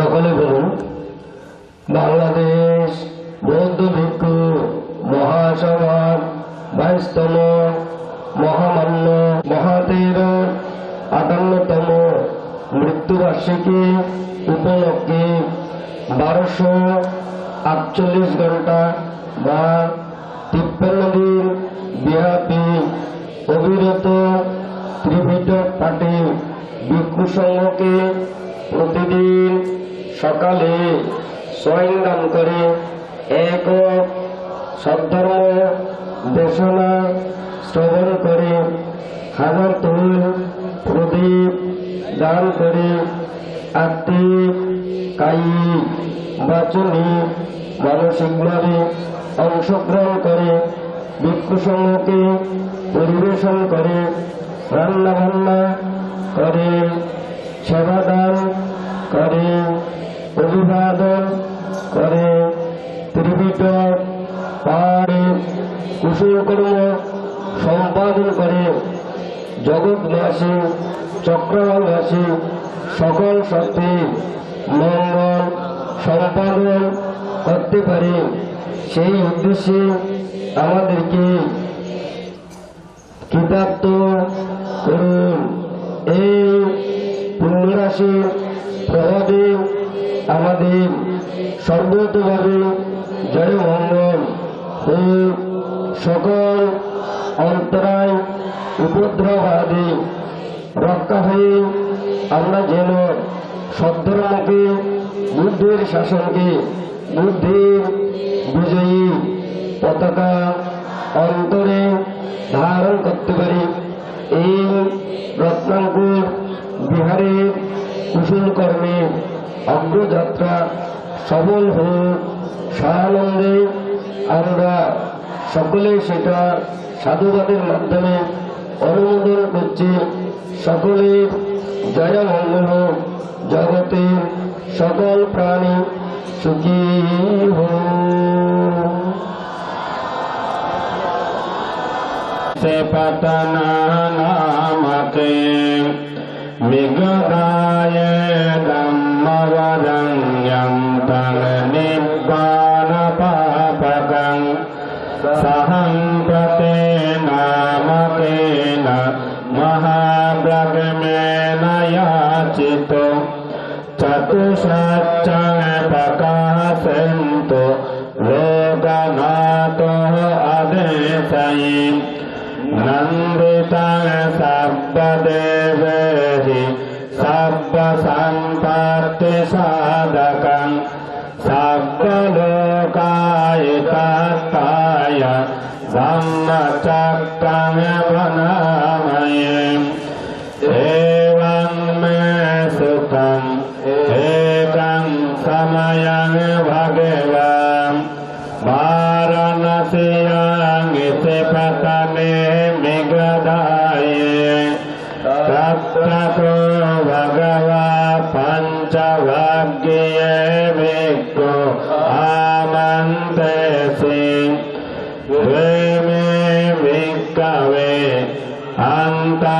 সকলে বলুন, বাংলাদেশ বৌদ্ধ ভিক্ষু মহাসভার বাইশতম মহামান্য মহাতের আটান্নতম মৃত্যুবার্ষিকী উপলক্ষে বারোশো আটচল্লিশ ঘণ্টা বা তিপ্পান্ন দিন ব্যাপী অবিরত ত্রিপিটক পাঠে ভিক্ষু সংঘকে প্রতিদিন সকালে দান করে এক সদ্ধর্ম দেশনা শ্রবণ করে হাজার তুল প্রদীপ দান করে আত্মিক কায়ী বাচনী মানসিকভাবে অংশগ্রহণ করে, ভিক্ষু সমূহকে পরিবেশন করে রান্না বান্না করে সেবাদান করে। অভিবাদন করে ত্রিপিটক পাহাড়ে কুশলকর্ম সম্পাদন করে জগৎবাসী, চক্রবাসী, সকল শক্তি মঙ্গল সম্পাদন করতে পারে। সেই উদ্দেশ্যে আমাদেরকে কৃতার্থ করুন। এই পুণ্যরাশি প্রভাবে আমাদের সর্বতভাবে জয় মঙ্গল। ও সকল অন্তরায় উপদ্রব আদি রক্ষা হয়ে আমরা যেন সদ্ধর্মকে বুদ্ধের শাসনকে বুদ্ধির বিজয়ী পতাকা অন্তরে ধারণ করতে পারি। এই রত্নাঙ্কুর বিহারের কুশল কর্মে অগ্রযাত্রা সফল হোক সানন্দে আমরা সকলে সেটা সাধুবাদের মাধ্যমে অনুমোদন করছি। সকলের জয়মঙ্গল হোক। জগতের সকল প্রাণী সুখী হোক। সে পাতা নামাতে বিগদা चतुषच्चपकासन्तु लोकनातोः अदेशयि नन्दितं सर्वदेवेहि सर्वसम्पत्तिसाधकम्। सर्वलोकायिताय सम्मचक्रमवना से पतने मिगदाय तत्को भगवा पञ्चभाग्ये विक्तो आमन्ते द्वे मे विक्तवे अन्ता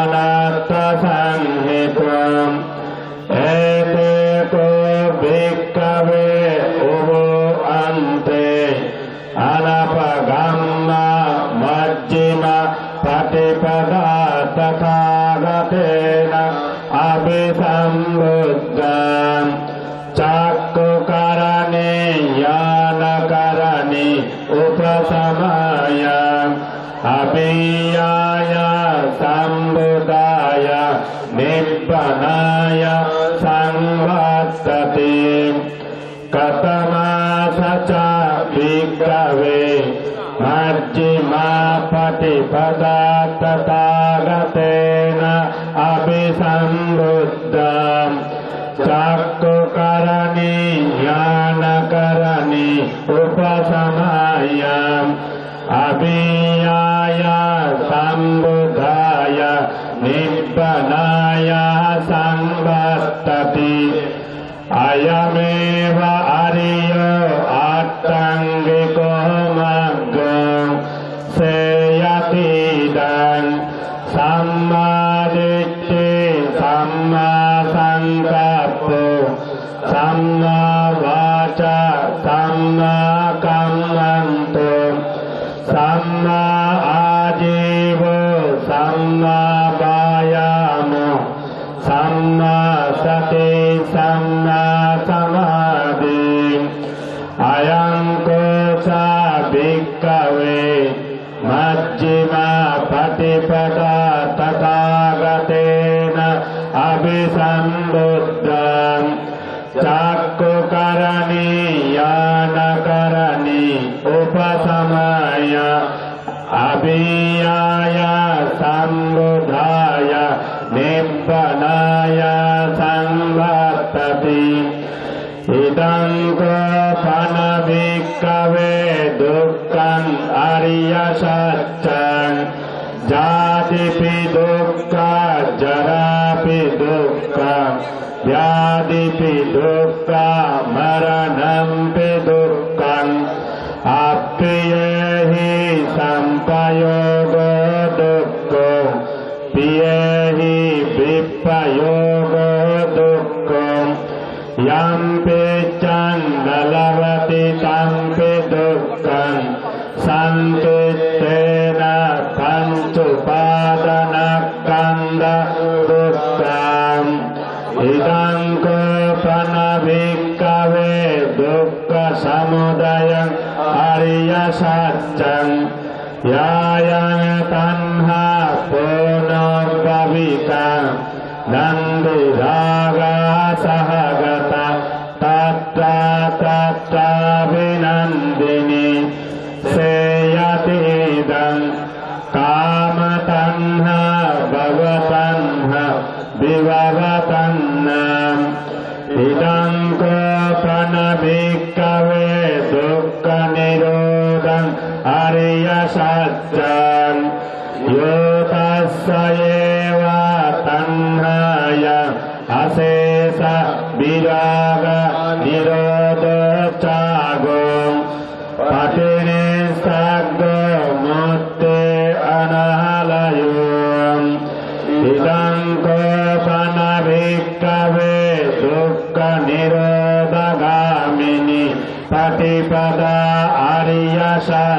पदार्थसंहितम्। स विग्रहे विवे मर्जिमापतिपदा तथा गतेन अपि सम्बुद्धम् चक्षु करणी ज्ञानकरणी अभियाय सम्बुधाय निपनाय सम्वर्तति अयमेव हरिय ตังวิโกมังกังเสยติดังสัมมาทิฏฐิสัมมาสังกัปปะสัมมาวาจาสัมมากัมมันตุสัมมาอาจีวสัมมาบายามสัมมาสติสัมมา उपशमाय अभियाय सम्बुधाय निपणाय संवर्तति। इदं कनविकवे दुःखम् अर्यसच्च जातिपि दुःख जरापि दुःख व्याधिपि दुःख मरणं पि दुःख। සයෝග දුක්ඛ පියහි විපයෝග දුක්ඛ යම්පේ චන්දලවති තම්පේ දුක්ඛං සම්පෙත්තේන පංචඋපාදනක්ඛන්ද දුක්ඛං ඉදං කපන භික්ඛවේ දුක්ඛ සමුදයං අරිය සත්‍යං य तन्ह सो नोगित नन्दिगासहगत तत्रा तत्रा विनन्दिनी से अर्यसत्यम् यो तस्य एव तन्हाय अशेष विराग निरोध चागो पतिने सग्गो मुक्ते अनालयो इदं कोपनभिक्कवे दुःखनिरोधगामिनि पतिपदा आर्यसत्यम्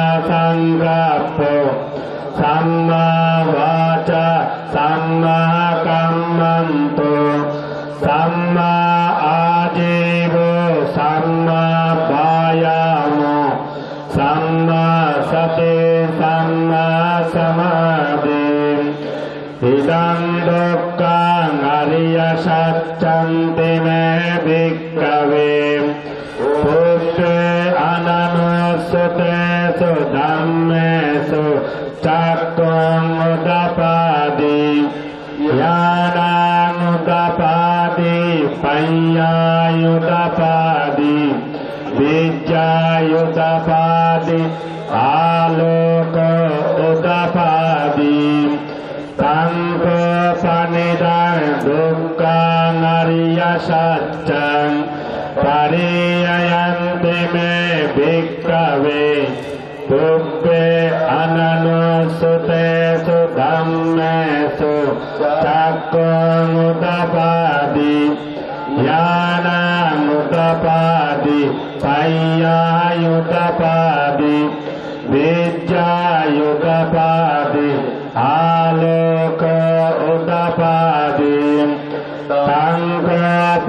සම්මා සතේ සම්මා සමාධේ. ඉදං දුක්ඛං අරිය සත්‍යං තේ භික්ඛවේ. පුත්තේ අනනුස්සතේ සු ධම්මේ සු චක්ඛං උදපාදී. ඥානං උදපාදී පඤ්ඤාය උදපාදී চায়ুতাপাদি আলোক উদাপাদি তাঙ্ক সানিদান দুঃখা নারিয়া সাচ্চাং পারিয়ায়ন্তে মে বিক্রবে দুঃখে অননুসুতে সুধম্মে সু চাক্রমুদাপাদি জ্ঞানামুদাপাদি पयायुतपादि विद्यायुतपादि आलोक उतपादि सङ्कपनिदं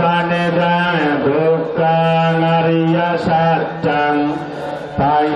दुःखनर्यसत्यं